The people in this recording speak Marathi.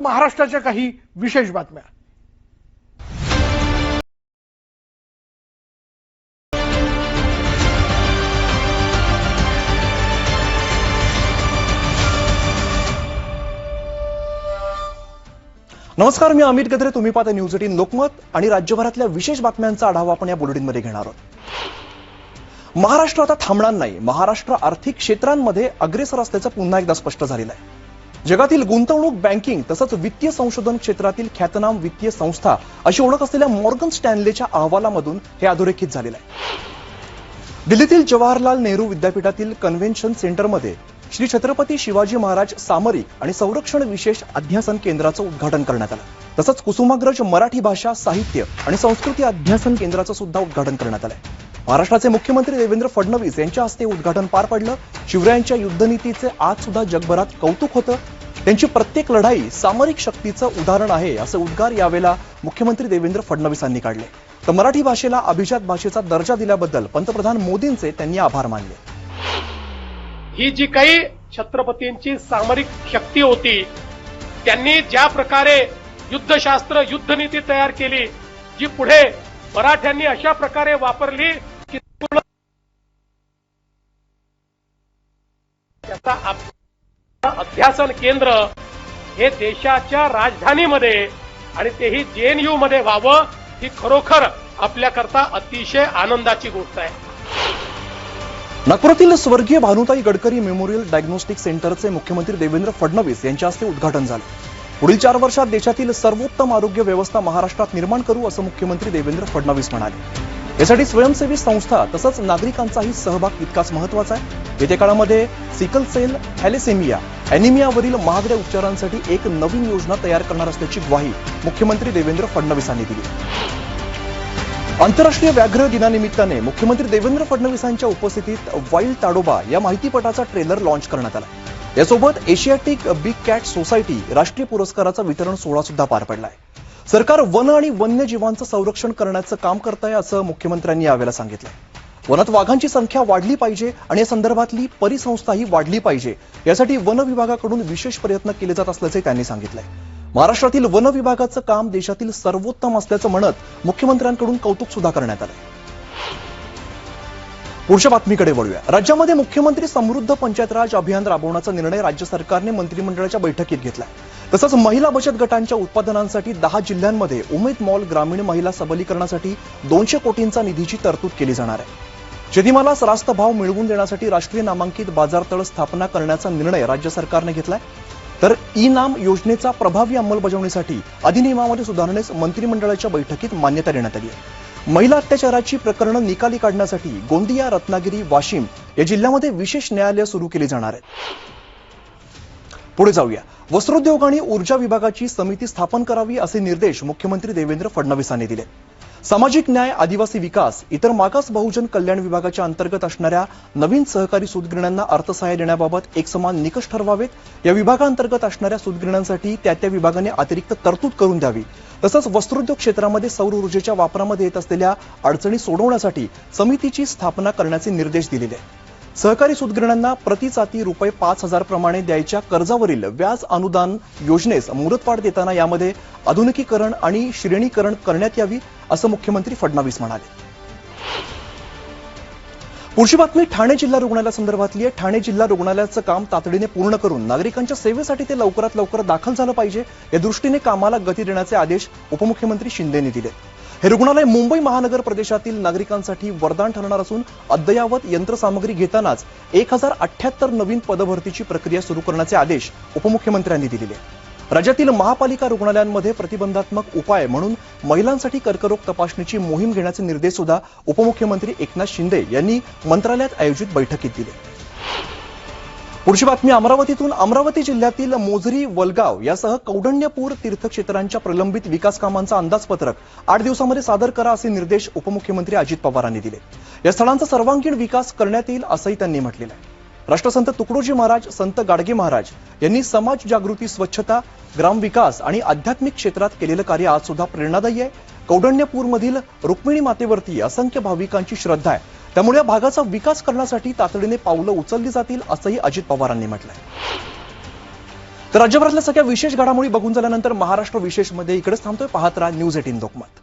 महाराष्ट्राच्या काही विशेष बातम्या. नमस्कार मी अमित गद्रे. तुम्ही पाहता न्यूज एटीन लोकमत आणि राज्यभरातल्या विशेष बातम्यांचा आढावा आपण या बुलेटिनमध्ये घेणार आहोत. महाराष्ट्र आता थांबणार नाही. महाराष्ट्र आर्थिक क्षेत्रांमध्ये अग्रेसर असल्याचं पुन्हा एकदा स्पष्ट झालेलं आहे. जगातील गुंतवणूक बँकिंग तसंच वित्तीय संशोधन क्षेत्रातील ख्यातनाम वित्तीय संस्था अशी ओळख असलेल्या मॉर्गन स्टॅनलेच्या अहवालामधून हे अधोरेखित झालेलं आहे. दिल्लीतील जवाहरलाल नेहरू विद्यापीठातील कन्व्हेन्शन सेंटरमध्ये श्री छत्रपती शिवाजी महाराज सामरिक आणि संरक्षण विशेष अध्यासन केंद्राचं उद्घाटन करण्यात आलं. तसंच कुसुमाग्रज मराठी भाषा साहित्य आणि संस्कृती अध्यासन केंद्राचं सुद्धा उद्घाटन करण्यात आलंय. महाराष्ट्राचे मुख्यमंत्री देवेंद्र फडणवीस यांच्या हस्ते उद्घाटन पार पडलं. शिवरायांच्या युद्धनीतीचे आज सुद्धा जगभरात कौतुक होतं. त्यांची प्रत्येक लढाई सामरिक शक्तीचं उदाहरण आहे असं उद्गार यावेळेला मुख्यमंत्री देवेंद्र फडणवीसांनी काढले. तर मराठी भाषेला अभिजात भाषेचा दर्जा दिल्याबद्दल पंतप्रधान मोदींचे त्यांनी आभार मानले. ही जी काही छत्रपतींची सामरिक शक्ती होती त्यांनी ज्या प्रकारे युद्धशास्त्र युद्धनीती तयार केली जी पुढे मराठ्यांनी अशा प्रकारे वापरली त्याचा अभ्यासन केंद्र हे देशाच्या राजधानीमध्ये आणि तेही जेएनयू मध्ये व्हावं ही खरोखर आपल्याकरता अतिशय आनंदाची गोष्ट आहे. नागपुरातील स्वर्गीय भानुताई गडकरी मेमोरियल डायग्नोस्टिक सेंटरचे मुख्यमंत्री देवेंद्र फडणवीस यांच्या हस्ते उद्घाटन झालं. पुढील चार वर्षात देशातील सर्वोत्तम आरोग्य व्यवस्था महाराष्ट्रात निर्माण करू असं मुख्यमंत्री देवेंद्र फडणवीस म्हणाले. यासाठी स्वयंसेवी संस्था तसंच नागरिकांचाही सहभाग तितकाच महत्त्वाचा आहे. येत्या काळामध्ये सिकल सेल थॅलेसेमिया अॅनिमियावरील महागड्या उपचारांसाठी एक नवीन योजना तयार करणार असल्याची ग्वाही मुख्यमंत्री देवेंद्र फडणवीसांनी दिली. आंतरराष्ट्रीय व्याघ्र दिनानिमित्ताने मुख्यमंत्री देवेंद्र फडणवीसांच्या उपस्थितीत वाईल्ड ताडोबा या माहितीपटाचा ट्रेलर लॉन्च करण्यात आला. यासोबत एशियाटिक बिग कॅट सोसायटी राष्ट्रीय पुरस्काराचा वितरण सोहळा सुद्धा पार पडलाय. सरकार वन आणि वन्यजीवांचं संरक्षण करण्याचं काम करत आहे असं मुख्यमंत्र्यांनी यावेळेला सांगितलं वनात वाघांची संख्या वाढली पाहिजे आणि या संदर्भातली परिसंस्थाही वाढली पाहिजे. यासाठी वन विभागाकडून विशेष प्रयत्न केले जात असल्याचे त्यांनी सांगितलंय. महाराष्ट्रातील वन विभागाचं काम देशातील सर्वोत्तम असल्याचं म्हणत मुख्यमंत्र्यांकडून कौतुक सुद्धा करण्यात आलं पुढच्या बातमीकडे वळूया. राज्यामध्ये मुख्यमंत्री समृद्ध पंचायत राज अभियान राबवण्याचा निर्णय राज्य सरकारने मंत्रिमंडळाच्या बैठकीत घेतला तसंच महिला बचत गटांच्या उत्पादनांसाठी दहा जिल्ह्यांमध्ये उमेद मॉल ग्रामीण महिला सबलीकरणासाठी दोनशे कोटींचा निधीची तरतूद केली जाणार आहे. शेतीमाला सरास्त भाव मिळवून देण्यासाठी राष्ट्रीय नामांकित बाजारतळ स्थापना करण्याचा निर्णय राज्य सरकारने घेतलाय. तर ई नाम योजनेचा प्रभावी अंमलबजावणीसाठी अधिनियमामध्ये सुधारणेस मंत्रिमंडळाच्या बैठकीत मान्यता देण्यात आली आहे. महिला अत्याचाराची प्रकरणं निकाली काढण्यासाठी गोंदिया रत्नागिरी वाशिम या जिल्ह्यामध्ये विशेष न्यायालय सुरू केली जाणार आहेत. पुढे जाऊया. वस्त्रोद्योग आणि ऊर्जा विभागाची समिती स्थापन करावी असे निर्देश मुख्यमंत्री देवेंद्र फडणवीसांनी दिले. सामाजिक न्याय आदिवासी विकास इतर मागास बहुजन कल्याण विभागाच्या अंतर्गत असणाऱ्या नवीन सहकारी सूतगिरण्यांना अर्थसहाय्य देण्याबाबत एकसमान निकष ठरवावेत. या विभागांतर्गत असणाऱ्या सूतगिरण्यांसाठी त्या त्या विभागाने अतिरिक्त तरतूद करून द्यावी. तसंच वस्त्रोद्योग क्षेत्रामध्ये सौर ऊर्जेच्या वापरामध्ये येत असलेल्या अडचणी सोडवण्यासाठी समितीची स्थापना करण्याचे निर्देश दिलेले आहेत. सहकारी सूतगिरण्यांना प्रतिचाती रुपये पाच हजार प्रमाणे द्यायच्या कर्जावरील व्याज अनुदान योजनेस मुदतवाढ देताना यामध्ये आधुनिकीकरण आणि श्रेणीकरण करण्यात यावी असं मुख्यमंत्री फडणवीस म्हणाले. पुढची बातमी ठाणे जिल्हा रुग्णालयासंदर्भातली आहे. ठाणे जिल्हा रुग्णालयाचं काम तातडीने पूर्ण करून नागरिकांच्या सेवेसाठी ते लवकरात लवकर दाखल झालं पाहिजे. या दृष्टीने कामाला गती देण्याचे आदेश उपमुख्यमंत्री शिंदेनी दिले. हे रुग्णालय मुंबई महानगर प्रदेशातील नागरिकांसाठी वरदान ठरणार असून अद्ययावत यंत्रसामग्री घेतानाच एक हजार अठ्याहत्तर नवीन पदभरतीची प्रक्रिया सुरू करण्याचे आदेश उपमुख्यमंत्र्यांनी दिलेले राज्यातील महापालिका रुग्णालयांमध्ये प्रतिबंधात्मक उपाय म्हणून महिलांसाठी कर्करोग तपासणीची मोहीम घेण्याचे निर्देश सुद्धा उपमुख्यमंत्री एकनाथ शिंदे यांनी मंत्रालयात आयोजित बैठकीत दिले. पुढची बातमी अमरावतीतून. अमरावती जिल्ह्यातील मोझरी वलगाव यासह कौडण्यपूर तीर्थक्षेत्रांच्या प्रलंबित विकास कामांचा अंदाजपत्रक आठ दिवसामध्ये सादर करा असे निर्देश उपमुख्यमंत्री अजित पवारांनी दिले. या स्थळांचा सर्वांगीण विकास करण्यात येईल असंही त्यांनी म्हटलेलं आहे. राष्ट्रसंत तुकडोजी महाराज संत गाडगे महाराज यांनी समाज जागृती स्वच्छता ग्रामविकास आणि आध्यात्मिक क्षेत्रात केलेलं कार्य आज सुद्धा प्रेरणादायी आहे. कौडण्यपूरमधील रुक्मिणी मातेवरती असंख्य भाविकांची श्रद्धा आहे. त्यामुळे या भागाचा विकास करण्यासाठी तातडीने पावलं उचलली जातील असंही अजित पवारांनी म्हटलंय. तर राज्यभरातल्या सगळ्या विशेष घडामोडी बघून झाल्यानंतर महाराष्ट्र विशेषमध्ये इकडेच थांबतोय. पाहत राहा न्यूज एटीन लोकमत.